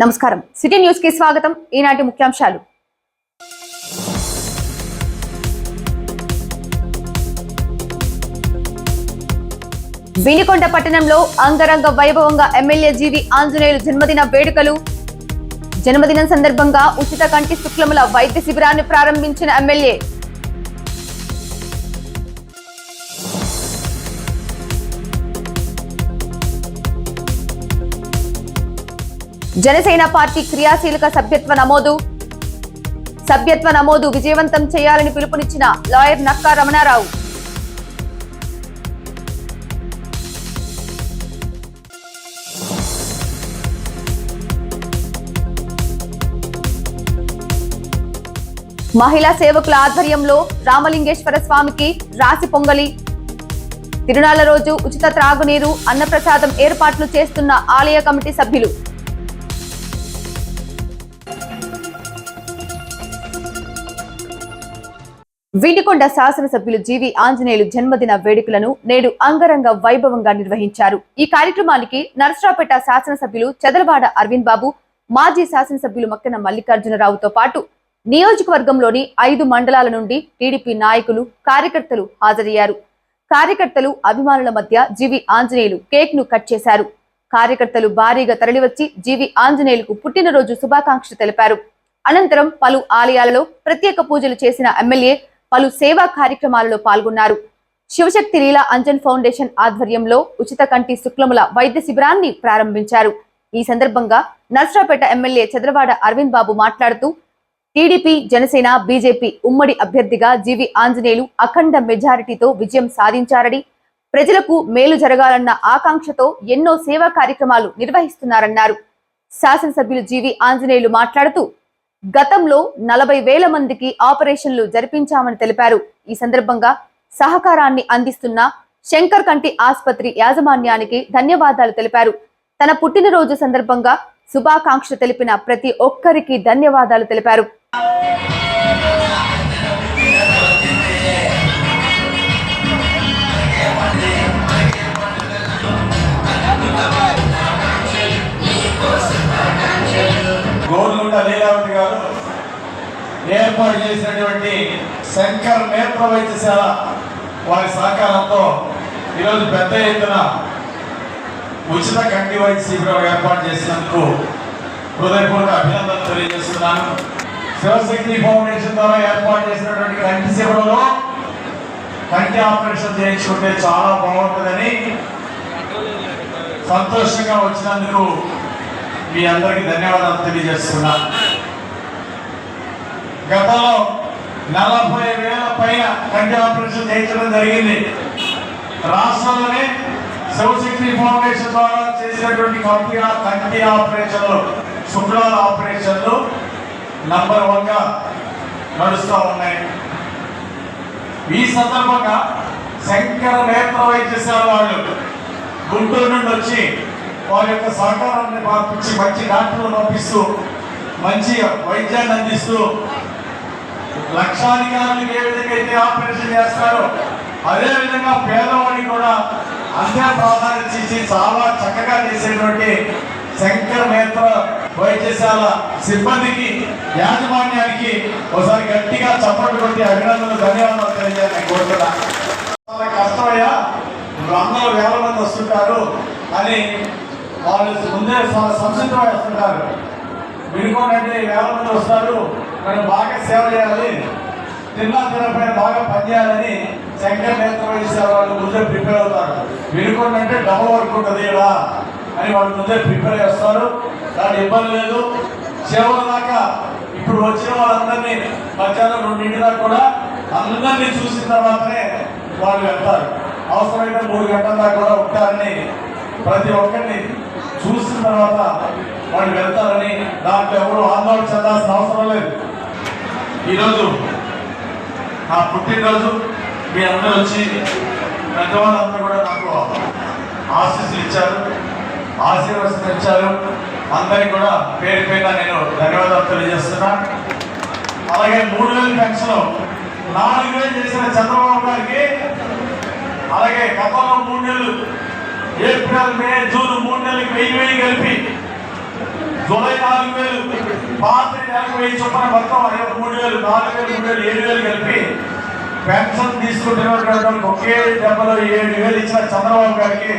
నమస్కారం. సిటీ న్యూస్కి స్వాగతం. ఈనాటి ముఖ్యాంశాలు. వినికొండ పట్టణంలో అంగరంగ వైభవంగా ఎమ్మెల్యే జీవి ఆంజనేయులు జన్మదిన వేడుకలు. జన్మదినం సందర్భంగా ఉచిత కంటి శుక్లముల వైద్య శిబిరాన్ని ప్రారంభించిన ఎమ్మెల్యే జనసేన పార్టీ క్రియాశీలక సభ్యత్వ నమోదు. సభ్యత్వ నమోదు విజయవంతం చేయాలని పిలుపునిచ్చిన లాయర్ నక్కా రమణారావు. మహిళా సేవకుల ఆధ్వర్యంలో రామలింగేశ్వర స్వామికి రాసి పొంగలి. తిరునాళ్ళ రోజు ఉచిత త్రాగునీరు అన్నప్రసాదం ఏర్పాట్లు చేస్తున్న ఆలయ కమిటీ సభ్యులు వీటికొండ శాసనసభ్యులు జీవి ఆంజనేయులు జన్మదిన వేడుకలను నేడు అంగరంగ వైభవంగా నిర్వహించారు. ఈ కార్యక్రమానికి నరసరావుపేట శాసనసభ్యులు చదలవాడ అరవింద్ బాబు మాజీ శాసనసభ్యులు మక్కన మల్లికార్జునరావుతో పాటు నియోజకవర్గంలోని ఐదు మండలాల నుండి టీడీపీ నాయకులు కార్యకర్తలు హాజరయ్యారు. కార్యకర్తలు అభిమానుల మధ్య జీవి ఆంజనేయులు కేక్ను కట్ చేశారు. కార్యకర్తలు భారీగా తరలివచ్చి జీవి ఆంజనేయులకు పుట్టినరోజు శుభాకాంక్షలు తెలిపారు. అనంతరం పలు ఆలయాలలో ప్రత్యేక పూజలు చేసిన ఎమ్మెల్యే పలు సేవా కార్యక్రమాలలో పాల్గొన్నారు. శివశక్తి లీలా అంజన్ ఫౌండేషన్ ఆధ్వర్యంలో ఉచిత కంటి శుక్లముల వైద్య శిబిరాన్ని ప్రారంభించారు. ఈ సందర్భంగా నర్సరాపేట ఎమ్మెల్యే చంద్రవాడ అరవింద్ బాబు మాట్లాడుతూ టీడీపీ జనసేన బీజేపీ ఉమ్మడి అభ్యర్థిగా జీవి ఆంజనేయులు అఖండ మెజారిటీతో విజయం సాధించారని ప్రజలకు మేలు జరగాలన్న ఆకాంక్షతో ఎన్నో సేవా కార్యక్రమాలు నిర్వహిస్తున్నారన్నారు. శాసనసభ్యులు జీవి ఆంజనేయులు మాట్లాడుతూ గతంలో నలభై వేల మందికి ఆపరేషన్లు జరిపించామని తెలిపారు. ఈ సందర్భంగా సహకారాన్ని అందిస్తున్న శంకర్ కంటి ఆసుపత్రి యాజమాన్యానికి ధన్యవాదాలు తెలిపారు. తన పుట్టినరోజు సందర్భంగా శుభాకాంక్షలు తెలిపిన ప్రతి ఒక్కరికి ధన్యవాదాలు తెలిపారు. గోర్లుండ లీలావతి గారు ఏర్పాటు చేసినటువంటి శంకర్ నేత్ర వైద్యశాల వారి సహకారంతో ఈరోజు పెద్ద ఎత్తున ఉచిత కంటి వైద్య శిబిరం ఏర్పాటు చేసినందుకు హృదయపూర్వక అభినందనలు తెలియజేస్తున్నాను. శివశక్తి ఫౌండేషన్ ద్వారా ఏర్పాటు చేసినటువంటి కంటి శిబిరంలో కంటి ఆపరేషన్ చేయించుకుంటే చాలా బాగుంటుందని సంతోషంగా వచ్చినందుకు మీ అందరికీ ధన్యవాదాలు తెలియజేస్తున్నా. గతంలో నలభై వేల పైన కంటి ఆపరేషన్ చేయించడం జరిగింది. రాష్ట్రంలోనే శివశక్తి ఫౌండేషన్ ద్వారా చేసినటువంటి కంటి కంటి ఆపరేషన్లు శుక్రాల ఆపరేషన్లు నంబర్ వన్గా నడుస్తూ ఉన్నాయి. ఈ సందర్భంగా శంకర నేత్ర వైద్యశాల వాళ్ళు గుంటూరు నుండి వచ్చి వారి యొక్క సహకారాన్ని పంపించి మంచి డాక్టర్లు పంపిస్తూ మంచి వైద్యాన్ని అందిస్తూ లక్షాధికారులకు ఏ విధంగా అయితే ఆపరేషన్ చేస్తారో అదే విధంగా కూడా అంతే ప్రాధాన్యత ఇచ్చి చాలా చక్కగా చేసేటువంటి శంకర నేత్ర వైద్యశాల సిబ్బందికి యాజమాన్యానికి ఒకసారి గట్టిగా చప్పటువంటి అభినందనలు ధన్యవాదాలు తెలియజేయాలని కోరుతున్నా చాలా కష్టమయ్యా వందల వేల మంది వస్తుంటారు అని వాళ్ళు ముందే సం- సంసిద్ధమై వస్తుంటారు వినుకోనంటే వేల మంది వస్తారు. మనం బాగా సేవ చేయాలి. తిన్నా తినపైన బాగా పనిచేయాలని శంకర్ నేత్రం వైద్య వాళ్ళు ముందే ప్రిపేర్ అవుతారు. వినుకోనంటే డబల్ వర్క్ ఉంటుంది ఇలా అని వాళ్ళు ముందే ప్రిపేర్ చేస్తారు. దాని ఇబ్బంది లేదు. సేవల దాకా ఇప్పుడు వచ్చిన వాళ్ళందరినీ మధ్యాహ్నం రెండింటి దాకా కూడా అందరినీ చూసిన తర్వాతనే వాళ్ళు వెళ్తారు. అవసరమైతే మూడు గంటల దాకా కూడా ఉంటారని ప్రతి ఒక్కరిని చూసిన తర్వాత వాళ్ళు వెళ్తారని దాంట్లో ఎవరు ఆందోళన చెందాల్సిన అవసరం లేదు. ఈరోజు నా పుట్టినరోజు మీ అందరూ వచ్చి పెద్దవాళ్ళందరూ కూడా నాకు ఆశీస్సులు ఇచ్చారు ఆశీర్వచనం ఇచ్చారు. అందరికి కూడా పేరు పేరున నేను ధన్యవాదాలు తెలియజేస్తున్నా. అలాగే మూడు వేలు పెన్షన్ నాలుగు వేలు చేసిన చంద్రబాబు గారికి అలాగే గతంలో మూడు నెలలు ఏప్రిల్ మే జూన్ మూడు వెయ్యి వెయ్యి కలిపి. జూలై నాలుగు వేలు పాత నెలకు వెయ్యి చొప్పున మొత్తం ఐదు మూడు వేలు నాలుగు వేలు మూడు వేలు ఏడు వేలు కలిపి పెన్షన్ తీసుకుంటున్నటువంటి వాళ్ళకి ఒకే దెబ్బలో ఏడు వేలు ఇచ్చిన చంద్రబాబు గారికి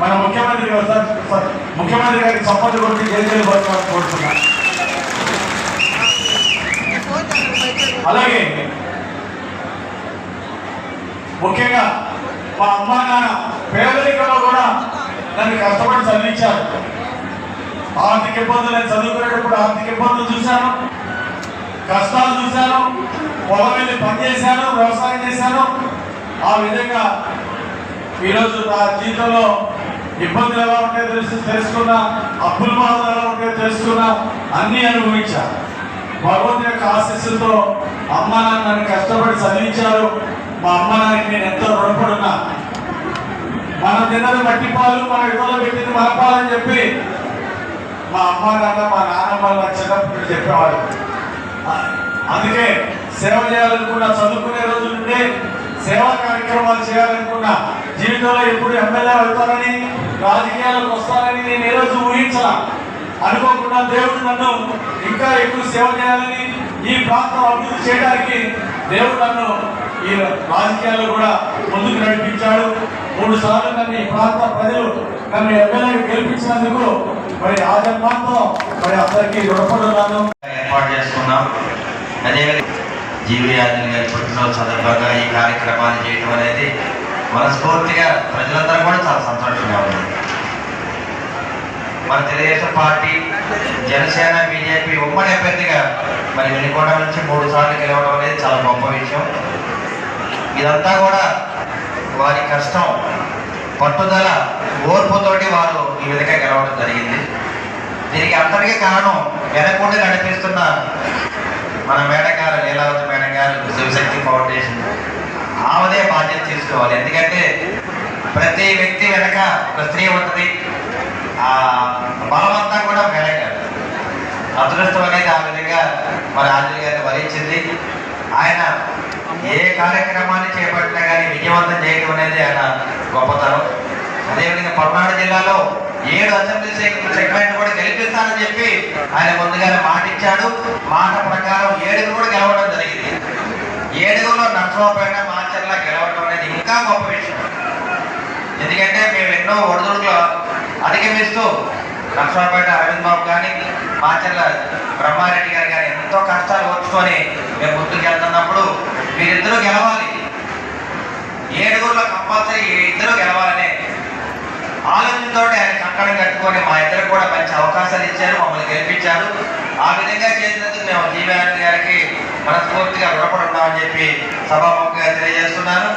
మన ముఖ్యమంత్రి గారు సార్ ముఖ్యమంత్రి గారికి సంపద కొట్టి జైలు పడుతున్నాను కోరుతున్నాను అలాగే ముఖ్యంగా మా అమ్మా నాన్న పేదరికంలో కూడా నన్ను కష్టపడి చదివించారు. ఆర్థిక ఇబ్బందులు నేను చదువుకునేటప్పుడు ఆర్థిక ఇబ్బందులు చూశాను. కష్టాలు చూశాను. పొలం వెళ్ళి పని చేశాను వ్యవసాయం చేశాను. ఆ విధంగా ఈరోజు నా జీవితంలో ఇబ్బందులు ఎలా ఉంటాయో తెలుసు తెలుసుకున్నా అప్పుల బాధలు ఎలా ఉంటాయో తెలుసుకున్నా అన్నీ అనుభవించా భగవంతుని యొక్క ఆశీస్సుతో అమ్మ నాన్న నన్ను కష్టపడి చదివించారు. మా అమ్మ నాన్నకి నేను ఎంతో రుణపడున్నా మనం తిన్నది మట్టి పాలు మన ఇళ్ళలో పెట్టింది మన పాలని చెప్పి మా అమ్మ నాన్న మా నాన్నమ్మ నా చిన్నప్పుడు చెప్పేవాడు అందుకే సేవ చేయాలనుకున్నా చదువుకునే రోజు నుండి సేవా కార్యక్రమాలు చేయాలనుకున్నా జీవితంలో ఎప్పుడు ఎమ్మెల్యే అవుతానని రాజకీయాలకు వస్తానని నేను ఏ రోజు ఊహించలా. అనుకోకుండా దేవుడు నన్ను ఇంకా ఎక్కువ సేవ చేయాలని ఈ ప్రాంతం అభివృద్ధి చేయడానికి దేవుడు నన్ను ఈ రాజకీయాల్లో కూడా ముందుకు నడిపించాడు. మూడు సార్లు నన్ను ప్రాంత ప్రజలు నన్ను ఎమ్మెల్యే గెలిపించినందుకు మరి ఆ జన్మాంతం మరి అందరికీ రుణపడి ఏర్పాటు చేసుకున్నాం. అదేవిధంగా జీవి గారి పుట్టినరోజు సందర్భంగా ఈ కార్యక్రమాన్ని చేయడం అనేది మనస్ఫూర్తిగా ప్రజలందరూ కూడా చాలా సంతోషంగా ఉంది. మన తెలుగుదేశం పార్టీ జనసేన బీజేపీ ఉమ్మడి అభ్యర్థిగా మరి వినుకొండ నుంచి మూడు సార్లు గెలవడం అనేది చాలా గొప్ప విషయం. ఇదంతా కూడా వారి కష్టం పట్టుదల ఓర్పుతోటి వారు ఈ విధంగా గెలవడం జరిగింది. దీనికి అంతటికీ కారణం వెనకుండా నడిపిస్తున్న మన మేడగా లీలావతి మేడగారు శివశక్తి ఫౌండేషన్ ఆమెదే బాధ్యత తీసుకోవాలి. ఎందుకంటే ప్రతి వ్యక్తి వెనక ఒక స్త్రీ ఉంటుంది. ఆ బలమంతా కూడా మేడగారు. అదృష్టం అనేది ఆ విధంగా మన ఆంజనేయ గారిని వరించింది. ఆయన ఏ కార్యక్రమాన్ని చేపట్టినా కానీ విజయవంతం చేయడం అనేది ఆయన గొప్పతనం. అదేవిధంగా పల్నాడు జిల్లాలో ఏడు అసెంబ్లీ సెగ్మెంట్ కూడా గెలిపిస్తానని చెప్పి ఆయన ముందుగానే మాట ఇచ్చాడు మాట ప్రకారం ఏడుగురు కూడా గెలవడం జరిగింది. ఏడుగురులో నర్సరావుపేట మాచర్ల గెలవడం అనేది ఇంకా గొప్ప విషయం. ఎందుకంటే మేము ఎన్నో ఒడిదుడుకులు అధిగమిస్తూ నర్సరావుపేట అరవింద్ బాబు కానీ మాచర్ల బ్రహ్మారెడ్డి గారు కానీ ఎంతో కష్టాలు వచ్చుకొని మేము ముందుకు వెళ్తున్నప్పుడు మీరిద్దరూ గెలవాలి. ఏడుగురులో కంపల్సరీ ఇద్దరు గెలవాలనే ఆలోచనతో ఆయన కంకణం కట్టుకొని మా ఇద్దరు కూడా మంచి అవకాశాలు ఇచ్చారు మమ్మల్ని గెలిపించారు. ఆ విధంగా చేసినందుకు మేము జీవనాథ్ గారికి మనస్ఫూర్తిగా రుణపడి ఉన్నామని చెప్పి సభాముఖంగా తెలియజేస్తున్నాను.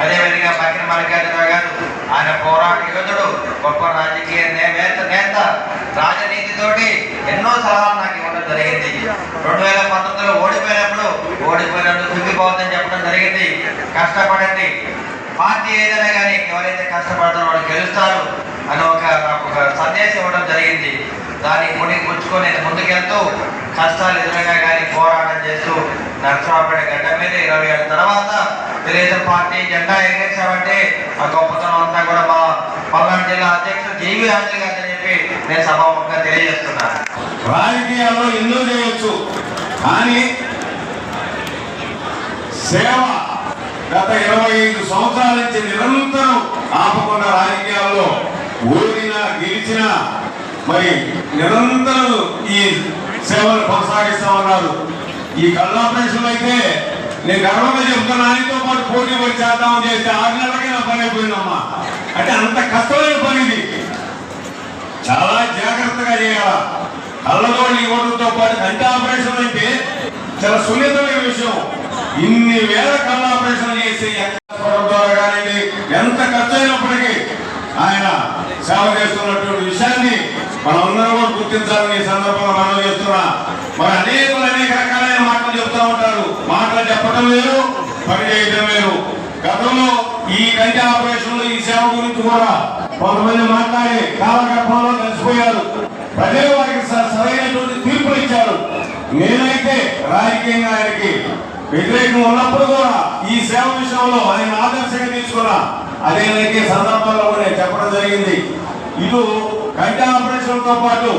అదేవిధంగా పక్కన మల్లికార్జున గారు ఆయన పోరాట యోధుడు గొప్ప రాజకీయ నే- నేత నేత రాజనీతితోటి ఎన్నో సలహాలు నాకు ఇవ్వడం జరిగింది. రెండు వేల పంతొమ్మిదిలో ఓడిపోయినప్పుడు ఓడిపోయినప్పుడు కుంగిపోవద్దని చెప్పడం జరిగింది. కష్టపడండి. పార్టీ ఏదైనా కానీ ఎవరైతే కష్టపడతారో వాళ్ళు గెలుస్తారు అని ఒక నాకు ఒక సందేశం ఇవ్వడం జరిగింది. దాన్ని మునిగి పుచ్చుకొని ముందుకెళ్తూ కష్టాలు ఎదురుగా కానీ పోరాటం చేస్తూ నరసరావుపేట గడ్డ మీద ఇరవై ఏళ్ళ తర్వాత తెలుగుదేశం పార్టీ జెండా ఎగరేసామంటే ఆ గొప్పతనం అంతా కూడా మా పల్నాడు జిల్లా అధ్యక్షుడు జీవి ఆంజలి గారు అని చెప్పి నేను సభాముఖంగా తెలియజేస్తున్నాను. రాజకీయాల్లో ఎన్నో చేయొచ్చు? కానీ సేవ గత ఇరవై ఐదు సంవత్సరాల నుంచి నిరంతరం ఆపకుండా రాజకీయాల్లో ఓడినా గెలిచినా మరి నిరంతరం ఈ సేవలు కొనసాగిస్తా ఉన్నారు ఈ కల్లాపరేషన్ ఆపరేషన్ అయితే నేను గర్వంగా చెప్తున్నా ఆయనతో పాటు పోటీ పడి చేద్దామని చేస్తే ఆరు నెలలకే నా పని అయిపోయిందమ్మా. అంటే అంత కష్టమైన పని ఇది. చాలా జాగ్రత్తగా చేయాలా? కళ్ళలో ఇవ్వడంతో పాటు కంటి ఆపరేషన్ అయితే చాలా సున్నితమైన విషయం. ఇన్ని వేల కళ్ళ ఆపరేషన్ చేసి ద్వారా కానివ్వండి ఎంత ఖర్చు అయినప్పటికీ ఆయన సేవ చేస్తున్నటువంటి విషయాన్ని మనందరం కూడా గుర్తించాలని ఈ సందర్భంగా మనం చేస్తున్నా మరి అనేకులు అనేక రకాలైన మాటలు చెప్తా ఉంటారు మాటలు చెప్పడం వేరు పని చేయడం వేరు. గతంలో ఈ కంటి ఆపరేషన్ ఈ సేవ గురించి కూడా కొంతమంది మాట్లాడి కాలగర్భంలో కలిసిపోయారు. ప్రజలు వారికి సరైనటువంటి తీర్పులు ఇచ్చారు. నేనైతే రాజకీయంగా ఆయనకి వ్యతిరేకం ఉన్నప్పుడు కూడా ఈ సేవ విషయంలో ఆయన ఆదర్శంగా తీసుకున్నా అదేనైతే అనేక సందర్భాల్లో కూడా చెప్పడం జరిగింది. ఇటు కంటి ఆపరేషన్తో పాటు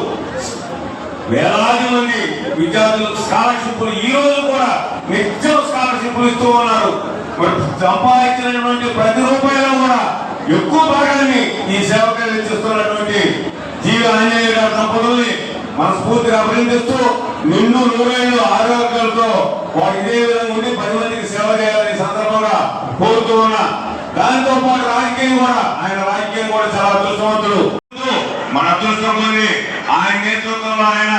వేలాది మంది విద్యార్థులకు స్కాలర్షిప్లు ఈ రోజు ఇస్తూ ఉన్నారు. మరి సంపాదించినటువంటి ప్రతి రూపాయలు కూడా ఎక్కువ భాగాన్ని ఈ సేవకు వెచ్చిస్తున్నటువంటి జీవ ఆంజనేయ గారి దంపతుల్ని మనస్ఫూర్తిగా అభినందిస్తూ నిన్ను నూరేళ్ళు ఆరోగ్యాలతో వాడు ఇదే విధంగా ఉండి పది మందికి సేవ చేయాలని సందర్భంగా కోరుతూ ఉన్నా. దానితో పాటు రాజకీయం కూడా ఆయన రాజకీయం కూడా చాలా అదృష్టవంతుడు. మన అదృష్టం ఉంది ఆయన నేతృత్వంలో ఆయన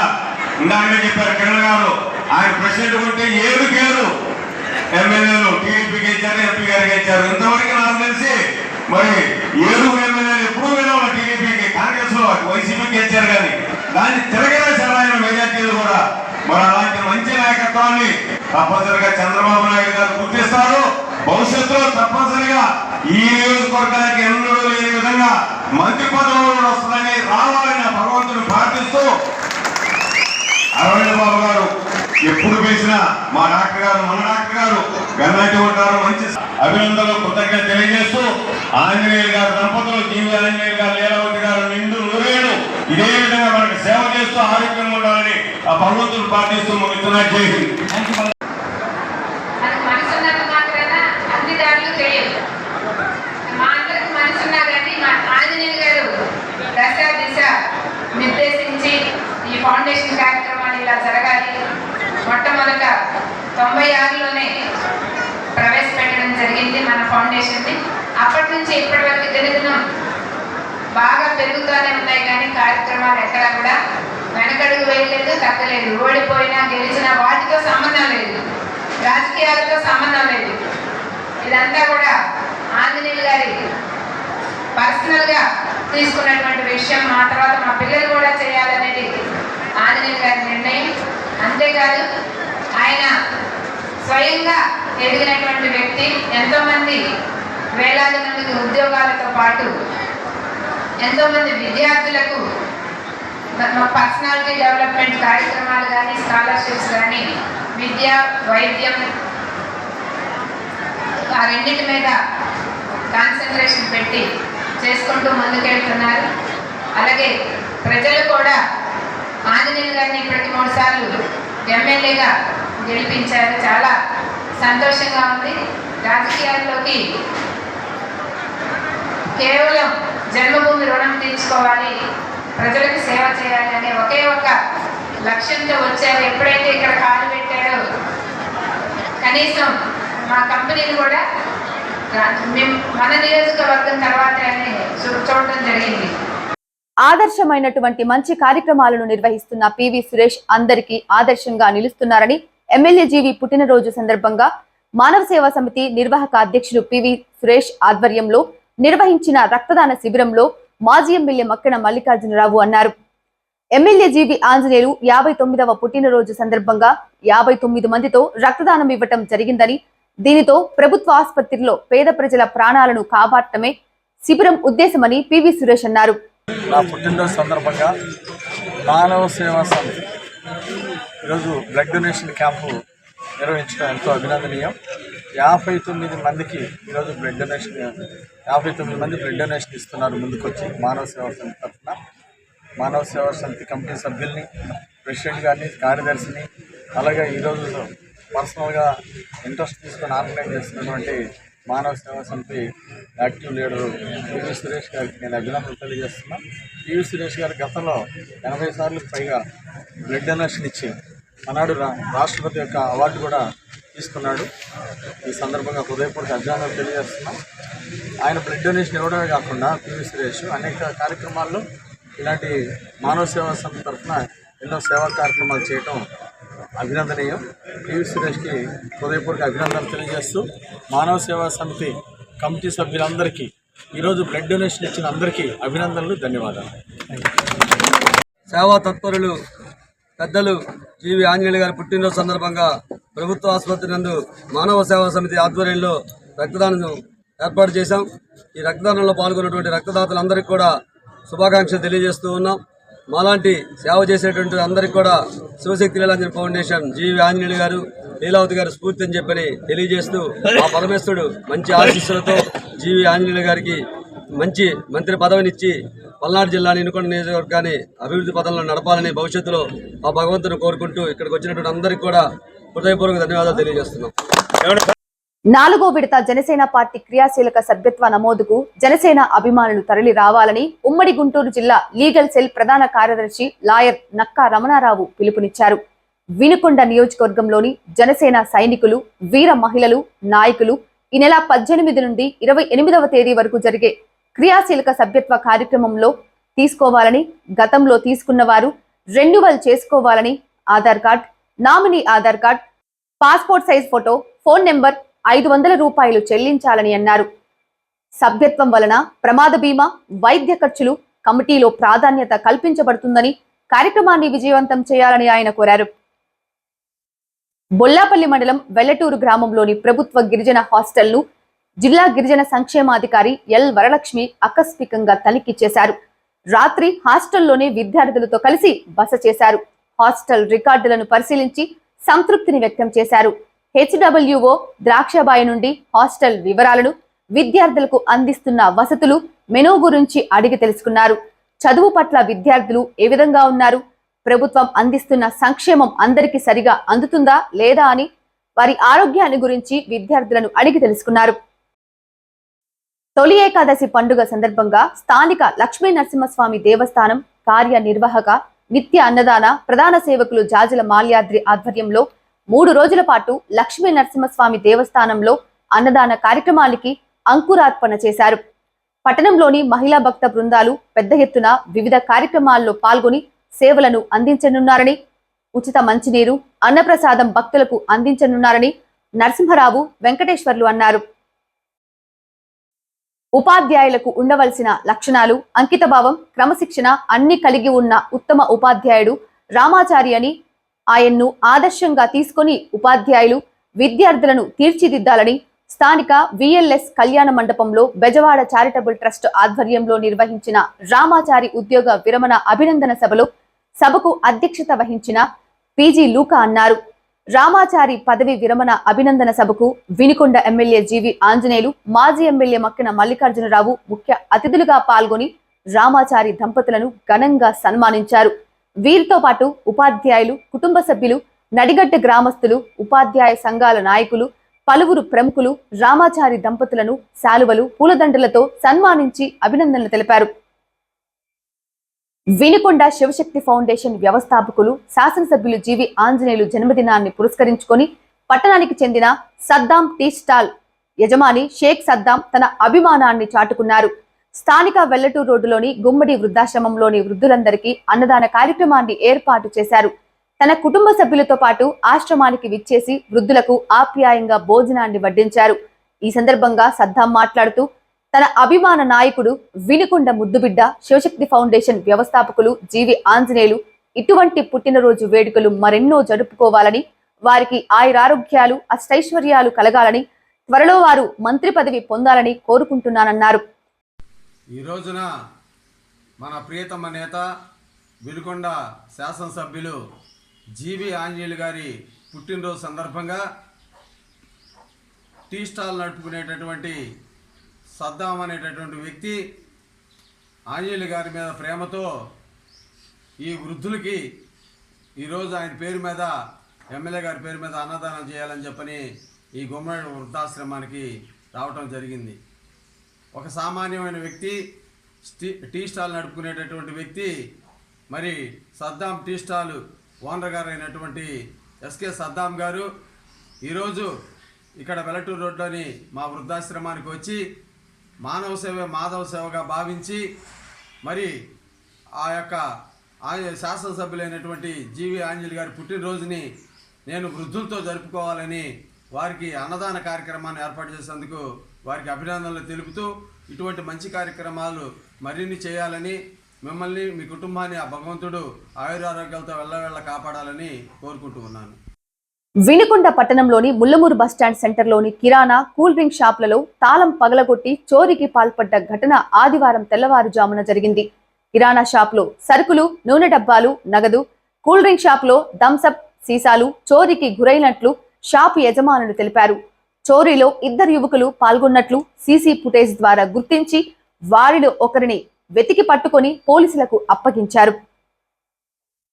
ఇందాక చెప్పారు కిరణ్ గారు ఆయన ప్రెసిడెంట్ ఉంటే ఏడు కేరు ఎమ్మెల్యేలు టీడీపీకి ఇచ్చారు ఎంపీ గారికి ఇచ్చారు ఇంతవరకు నాకు తెలిసి మరి ఏడుగురు ఎమ్మెల్యేలు ఎప్పుడూ వినవు టీడీపీకి. కాంగ్రెస్లో వైసీపీకి ఇచ్చారు కానీ దాన్ని తిరగలే చాలా ఆయన మెజార్టీలు కూడా మరి అలాంటి మంచి నాయకత్వాన్ని తప్పనిసరిగా చంద్రబాబు నాయుడు గారు గుర్తిస్తారు. భవిష్యత్తులో తప్పనిసరిగా ఈ నియోజకవర్గానికి ఎన్నడూ లేని విధంగా మంత్రి పదవులు వస్తుందని రావాలని ఆ భగవంతుని ప్రార్థిస్తూ అరవింద్ బాబు గారు ఎప్పుడు పిలిచినా మా డాక్టర్ గారు మన డాక్టర్ గారు గన్నటి ఉంటారు. మంచి అభినందనలు కృతజ్ఞత తెలియజేస్తూ ఆంజనేయులు గారు దంపతులు జీవి ఆంజనేయులు గారు లీలావతి గారు నిండు నూరేడు ఇదే విధంగా మనకు సేవ చేస్తూ ఆరోగ్యంగా ఉండాలని ఆ భగవంతుడు పాటిస్తూ ముగిస్తున్నా జై హింద్ మనకు మనసు ఉన్నంత మాత్రాన అన్ని దాడులు చేయదు మా అందరికి మనసు ఉన్నా కానీ మా ఆంజనేయులు గారు దశ దిశ నిర్దేశించి ఈ ఫౌండేషన్ కార్యక్రమాలు ఇలా జరగాలి మనక తొంభై ఆరులోనే ప్రవేశపెట్టడం జరిగింది మన ఫౌండేషన్ని. అప్పటి నుంచి ఇప్పటి వరకు దినదినం బాగా పెరుగుతూనే ఉన్నాయి కానీ కార్యక్రమాలు ఎక్కడా కూడా వెనకడుగు వేయలేదు తగ్గలేదు. ఓడిపోయినా గెలిచినా వాటితో సంబంధం లేదు. రాజకీయాలతో సంబంధం లేదు. ఇదంతా కూడా ఆంజనేయులు గారి పర్సనల్గా తీసుకున్నటువంటి విషయం. మా తర్వాత మా పిల్లలు కూడా చేయాలనేది ఆంజనేయులు గారి నిర్ణయం. అంతేకాదు ఆయన స్వయంగా ఎదిగినటువంటి వ్యక్తి ఎంతోమంది వేలాది మందికి ఉద్యోగాలతో పాటు ఎంతోమంది విద్యార్థులకు పర్సనాలిటీ డెవలప్మెంట్ కార్యక్రమాలు కానీ స్కాలర్షిప్స్ కానీ విద్య వైద్యం ఆ రెండింటి మీద కాన్సన్ట్రేషన్ పెట్టి చేసుకుంటూ ముందుకెళ్తున్నారు. అలాగే ప్రజలు కూడా ఆంజనేయులు గారిని ఇప్పటికి మూడు సార్లు ఎమ్మెల్యేగా గెలిపించారు. చాలా సంతోషంగా ఉంది. రాజకీయాల్లోకి కేవలం జన్మభూమి రుణం తీర్చుకోవాలి. ప్రజలకు సేవ చేయాలి అనే ఒకే ఒక లక్ష్యంతో వచ్చారు. ఎప్పుడైతే ఇక్కడ కాలు పెట్టారో కనీసం మా కంపెనీని కూడా మన నియోజకవర్గం తర్వాత చూడటం జరిగింది. ఆదర్శమైనటువంటి మంచి కార్యక్రమాలను నిర్వహిస్తున్న పివి సురేష్ అందరికీ ఆదర్శంగా నిలుస్తున్నారని ఎమ్మెల్యే జీవి పుట్టినరోజు సందర్భంగా మానవ సేవా సమితి నిర్వాహక అధ్యక్షుడు పివి సురేష్ ఆధ్వర్యంలో నిర్వహించిన రక్తదాన శిబిరంలో మాజీ ఎమ్మెల్యే మక్కన మల్లికార్జునరావు అన్నారు. ఎమ్మెల్యే జీవి ఆంజనేయులు యాభై తొమ్మిదవ పుట్టినరోజు సందర్భంగా యాభై తొమ్మిది మందితో రక్తదానం ఇవ్వటం జరిగిందని దీనితో ప్రభుత్వ ఆసుపత్రిలో పేద ప్రజల ప్రాణాలను కాపాడటమే శిబిరం ఉద్దేశమని పివి సురేష్ అన్నారు. నా పుట్టినరోజు సందర్భంగా మానవ సేవా సమితి ఈరోజు బ్లడ్ డొనేషన్ క్యాంపు నిర్వహించడం ఎంతో అభినందనీయం. యాభై తొమ్మిది మందికి ఈరోజు బ్లడ్ డొనేషన్ యాభై తొమ్మిది మంది బ్లడ్ డొనేషన్ ఇస్తున్నారు ముందుకొచ్చి మానవ సేవా సమితి తరఫున. మానవ సేవా సమితి కమిటీ సభ్యుల్ని ప్రెసిడెంట్ గారిని కార్యదర్శిని అలాగే ఈరోజు పర్సనల్గా ఇంట్రెస్ట్ తీసుకొని ఆర్గనైజ్ చేస్తున్నటువంటి మానవ సేవా సమితి యాక్టివ్ లీడరు పివి సురేష్ గారికి నేను అభినందనలు తెలియజేస్తున్నాను పివి సురేష్ గారు గతంలో ఎనభై సార్లు పైగా బ్లడ్ డొనేషన్ ఇచ్చి ఆనాడు రాష్ట్రపతి యొక్క అవార్డు కూడా తీసుకున్నాడు. ఈ సందర్భంగా హృదయపూర్వక అభినందనలు తెలియజేస్తున్నాం. ఆయన బ్లడ్ డొనేషన్ ఇవ్వడమే కాకుండా పివి సురేష్ అనేక కార్యక్రమాల్లో ఇలాంటి మానవ సేవా సమితి తరఫున ఎన్నో సేవా కార్యక్రమాలు చేయటం అభినందనీయం. పివి సురేష్కి హృదయపూర్వక అభినందనలు తెలియజేస్తూ మానవ సేవా సమితి కమిటీ సభ్యులందరికీ ఈరోజు బ్లడ్ డొనేషన్ ఇచ్చిన అందరికీ అభినందనలు ధన్యవాదాలు. సేవా తత్పరులు పెద్దలు జీవి ఆంజనేయులు గారి పుట్టినరోజు సందర్భంగా ప్రభుత్వ ఆసుపత్రి నందు మానవ సేవా సమితి ఆధ్వర్యంలో రక్తదానం ఏర్పాటు చేశాం. ఈ రక్తదానంలో పాల్గొన్నటువంటి రక్తదాతలందరికీ కూడా శుభాకాంక్షలు తెలియజేస్తూ ఉన్నాం. మాలాంటి సేవ చేసేటువంటి అందరికీ కూడా Shivashakti Leelanjana foundation G V Anjaneyulu garu Leelavathi garu స్ఫూర్తి అని చెప్పని తెలియజేస్తూ ఆ పరమేశ్వరుడు మంచి ఆశీస్సులతో జీవి ఆంజనేయులు గారికి మంచి మంత్రి పదవినిచ్చి పల్నాడు జిల్లాని ఎన్నుకొండ నియోజకవర్గాన్ని అభివృద్ధి పదంలో నడపాలని భవిష్యత్తులో ఆ భగవంతుని కోరుకుంటూ ఇక్కడికి వచ్చినటువంటి అందరికీ కూడా హృదయపూర్వక ధన్యవాదాలు తెలియజేస్తున్నాం. నాలుగో విడత జనసేన పార్టీ క్రియాశీలక సభ్యత్వ నమోదుకు జనసేన అభిమానులు తరలి రావాలని ఉమ్మడి గుంటూరు జిల్లా లీగల్ సెల్ ప్రధాన కార్యదర్శి లాయర్ నక్కా రమణారావు పిలుపునిచ్చారు. వినుకొండ నియోజకవర్గంలోని జనసేన సైనికులు వీర మహిళలు నాయకులు ఈ నెల పద్దెనిమిది నుండి ఇరవై ఎనిమిదవ తేదీ వరకు జరిగే క్రియాశీలక సభ్యత్వ కార్యక్రమంలో తీసుకోవాలని గతంలో తీసుకున్న వారు రెన్యువల్ చేసుకోవాలని Aadhaar card nominee Aadhaar card passport size photo phone number ఐదు వందల రూపాయలు చెల్లించాలని అన్నారు. సభ్యత్వం వలన ప్రమాద బీమా వైద్య ఖర్చులు కమిటీలో ప్రాధాన్యత కల్పించబడుతుందని కార్యక్రమాన్ని విజయవంతం చేయాలని ఆయన కోరారు. బొల్లాపల్లి మండలం వెల్లటూరు గ్రామంలోని ప్రభుత్వ గిరిజన హాస్టల్ను జిల్లా గిరిజన సంక్షేమాధికారి ఎల్ వరలక్ష్మి ఆకస్మికంగా తనిఖీ చేశారు. రాత్రి హాస్టల్లోనే విద్యార్థులతో కలిసి బస చేశారు. హాస్టల్ రికార్డులను పరిశీలించి సంతృప్తిని వ్యక్తం చేశారు. హెచ్డబ్ల్యూఓ ద్రాక్షబాయి నుండి హాస్టల్ వివరాలను విద్యార్థులకు అందిస్తున్న వసతులు మెనూ గురించి అడిగి తెలుసుకున్నారు. చదువు పట్ల విద్యార్థులు ఏ విధంగా ఉన్నారు? ప్రభుత్వం అందిస్తున్న సంక్షేమం అందరికీ సరిగా అందుతుందా లేదా అని వారి ఆరోగ్యాన్ని గురించి విద్యార్థులను అడిగి తెలుసుకున్నారు. తొలి ఏకాదశి పండుగ సందర్భంగా స్థానిక లక్ష్మీ నరసింహస్వామి దేవస్థానం కార్యనిర్వాహక నిత్య అన్నదాన ప్రధాన సేవకులు జాజల మాల్యాద్రి ఆధ్వర్యంలో మూడు రోజుల పాటు లక్ష్మీ నరసింహస్వామి దేవస్థానంలో అన్నదాన కార్యక్రమానికి అంకురార్పణ చేశారు. పట్టణంలోని మహిళా భక్త బృందాలు పెద్ద ఎత్తున వివిధ కార్యక్రమాల్లో పాల్గొని సేవలను అందించనున్నారని ఉచిత మంచినీరు అన్నప్రసాదం భక్తులకు అందించనున్నారని నరసింహరావు వెంకటేశ్వర్లు అన్నారు. ఉపాధ్యాయులకు ఉండవలసిన లక్షణాలు అంకితభావం క్రమశిక్షణ అన్ని కలిగి ఉన్న ఉత్తమ ఉపాధ్యాయుడు రామాచారి అని ఆయన్ను ఆదర్శంగా తీసుకొని ఉపాధ్యాయులు విద్యార్థులను తీర్చిదిద్దాలని స్థానిక విఎల్ఎస్ కళ్యాణ మండపంలో బెజవాడ చారిటబుల్ ట్రస్ట్ ఆధ్వర్యంలో నిర్వహించిన రామాచారి ఉద్యోగ విరమణ అభినందన సభలో సభకు అధ్యక్షత వహించిన పీజీ లూకా అన్నారు. రామాచారి పదవి విరమణ అభినందన సభకు వినికొండ ఎమ్మెల్యే జీవి ఆంజనేయులు మాజీ ఎమ్మెల్యే మక్కిన మల్లికార్జునరావు ముఖ్య అతిథులుగా పాల్గొని రామాచారి దంపతులను ఘనంగా సన్మానించారు. వీరితో పాటు ఉపాధ్యాయులు కుటుంబ సభ్యులు నడిగడ్డ గ్రామస్తులు ఉపాధ్యాయ సంఘాల నాయకులు పలువురు ప్రముఖులు రామాచారి దంపతులను శాలువలు పూలదండలతో సన్మానించి అభినందనలు తెలిపారు. వినుకొండ శివశక్తి ఫౌండేషన్ వ్యవస్థాపకులు శాసనసభ్యులు జీవి ఆంజనేయులు జన్మదినాన్ని పురస్కరించుకొని పట్టణానికి చెందిన సద్దాం టీ స్టాల్ యజమాని షేక్ సద్దాం తన అభిమానాన్ని చాటుకున్నారు. స్థానిక వెల్లటూరు రోడ్డులోని గుమ్మడి వృద్ధాశ్రమంలోని వృద్ధులందరికీ అన్నదాన కార్యక్రమాన్ని ఏర్పాటు చేశారు. తన కుటుంబ సభ్యులతో పాటు ఆశ్రమానికి విచ్చేసి వృద్ధులకు ఆప్యాయంగా భోజనాన్ని వడ్డించారు. ఈ సందర్భంగా సద్దాం మాట్లాడుతూ తన అభిమాన నాయకుడు వినుకొండ ముద్దుబిడ్డ శివశక్తి ఫౌండేషన్ వ్యవస్థాపకులు జీవి ఆంజనేయులు ఇటువంటి పుట్టినరోజు వేడుకలు మరెన్నో జరుపుకోవాలని వారికి ఆయురారోగ్యాలు అష్టైశ్వర్యాలు కలగాలని త్వరలో వారు మంత్రి పదవి పొందాలని కోరుకుంటున్నానన్నారు. ఈ రోజున మన ప్రియతమ నేత వినుకొండ శాసనసభ్యులు జీవి ఆంజనేయులు గారి పుట్టినరోజు సందర్భంగా టీ స్టాల్ నడుపుకునేటటువంటి సద్దాం అనేటటువంటి వ్యక్తి ఆంజనేయులు గారి మీద ప్రేమతో ఈ వృద్ధులకి ఈరోజు ఆయన పేరు మీద ఎమ్మెల్యే గారి పేరు మీద అన్నదానం చేయాలని చెప్పని ఈ గుమ్మడి వృద్ధాశ్రమానికి రావటం జరిగింది. ఒక సామాన్యమైన వ్యక్తి టీ స్టాల్ నడుపుకునేటటువంటి వ్యక్తి మరి సద్దాం టీ స్టాల్ ఓనర్ గారు అయినటువంటి ఎస్కే సద్దాం గారు ఈరోజు ఇక్కడ వెలటూరు రోడ్లోని మా వృద్ధాశ్రమానికి వచ్చి మానవ సేవ మాధవ సేవగా భావించి మరి ఆ యొక్క శాసనసభ్యులైనటువంటి జీవి ఆంజలి గారి పుట్టినరోజుని నేను వృద్ధులతో జరుపుకోవాలని వారికి అన్నదాన కార్యక్రమాన్ని ఏర్పాటు చేసేందుకు వారికి అభినందనలు తెలుపుతూ ఇటువంటి మంచి కార్యక్రమాలు మరిన్ని చేయాలని మిమ్మల్ని మీ కుటుంబాన్ని ఆ భగవంతుడు ఆయురారోగ్యాలతో వెళ్ళవెళ్ళ కాపాడాలని కోరుకుంటూ ఉన్నాను. వినుకొండ పట్టణంలోని ముల్లమూరు బస్టాండ్ సెంటర్లోని కిరాణా కూల్ డ్రింక్ షాపులలో తాళం పగలగొట్టి చోరీకి పాల్పడ్డ ఘటన ఆదివారం తెల్లవారుజామున జరిగింది. కిరాణా షాప్లో సరుకులు నూనె డబ్బాలు నగదు కూల్ డ్రింక్ షాప్లో థమ్సప్ సీసాలు చోరీకి గురైనట్లు షాపు యజమానులు తెలిపారు. చోరీలో ఇద్దరు యువకులు పాల్గొన్నట్లు సీసీ ఫుటేజ్ ద్వారా గుర్తించి వారిలో ఒకరిని వెతికి పట్టుకొని పోలీసులకు అప్పగించారు.